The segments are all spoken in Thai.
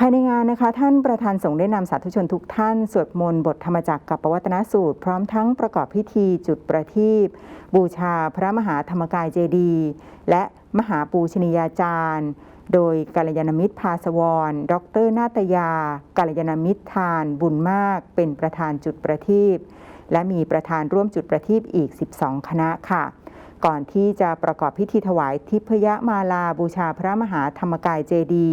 ภายในงานนะคะ ท่านประธานสงฆ์ได้นำสาธุชนทุกท่าน สวดมนต์บทธรรมจักรกับปวัตนสูตร พร้อมทั้งประกอบพิธีจุดประทีปบูชาพระมหาธรรมกายเจดีย์และมหาปูชนียาจารย์ โดยกัลยาณมิตรภาสวร ดรนาตยากัลยาณมิตรทาน บุญมาก เป็นประธานจุดประทีปและมีประธานร่วมจุดประทีปอีก 12 คณะค่ะ ก่อนที่จะประกอบพิธีถวายทิพยมาลาบูชาพระมหาธรรมกายเจดี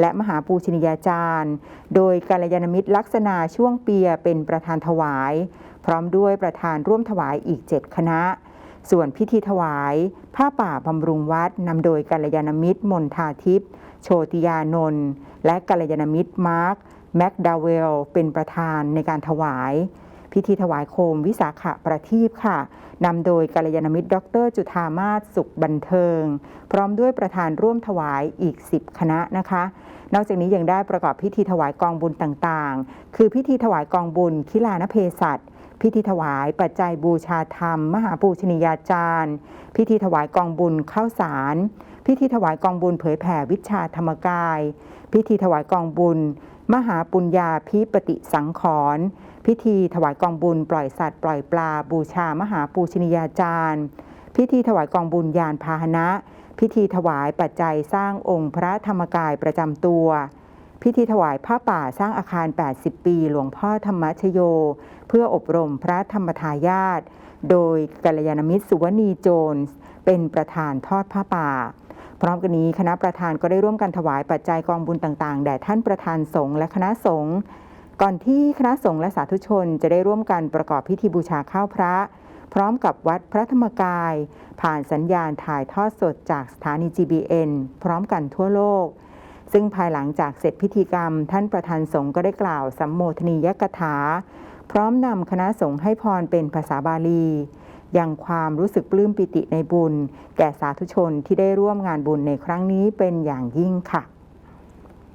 และมหาปูชนียาจารย์ โดยกัลยาณมิตรลักษณะช่วงเปียเป็นประธานถวาย พร้อมด้วยประธานร่วมถวายอีก 7 คณะ ส่วนพิธีถวาย ผ้าป่าบำรุงวัดนำโดยกัลยาณมิตรมนทาทิพย์โชติยานนท์และกัลยาณมิตรมาร์คแม็กดาเวลเป็นประธานในการถวาย พิธีถวายโคมวิสาขะประทีปค่ะนำโดยกัลยาณมิตร ดร จุธามาศสุขบันเทิง พร้อมด้วยประธานร่วมถวายอีก 10 คณะนะคะ นอกจากนี้ยังได้ประกอบพิธีถวายกองบุญต่างๆ คือพิธีถวายกองบุญคิลานเพศัตพิธีถวายปัจจัยบูชาธรรม มหาปูชนียาจารย์ พิธีถวายกองบุญข้าวสาร พิธีถวายกองบุญเผยแผ่วิชาธรรมกาย พิธีถวายกองบุญ มหาปุญญาพิปติสังขรณ์พิธีถวายกองบุญปล่อยสัตว์ปล่อยปลา บูชามหาปูชนียาจารย์ พิธีถวายกองบุญยานพาหนะ พิธีถวายปัจจัยสร้างองค์พระธรรมกายประจำตัว พิธีถวายผ้าป่าสร้างอาคาร 80 ปี หลวงพ่อธรรมชโย เพื่ออบรมพระธรรมทายาทโดยกัลยาณมิตรสุวณีโจนเป็นประธานทอดผ้าป่า พร้อมกันนี้คณะประธานก็ได้ร่วมกันถวายปัจจัยกองบุญต่างๆ แด่ท่านประธานสงฆ์และคณะสงฆ์ก่อนที่คณะสงฆ์และสาธุชนจะได้ร่วมกันประกอบพิธีบูชาข้าวพระ พร้อมกับวัดพระธรรมกาย ผ่านสัญญาณถ่ายทอดสดจากสถานี GBN พร้อมกันทั่วโลก ซึ่งภายหลังจากเสร็จพิธีกรรม ท่านประธานสงฆ์ก็ได้กล่าวสัมโมทนียกถา พร้อมนำคณะสงฆ์ให้พรเป็นภาษาบาลี ยังความรู้สึกปลื้มปิติในบุญ แก่สาธุชนที่ได้ร่วมงานบุญในครั้งนี้เป็นอย่างยิ่งค่ะ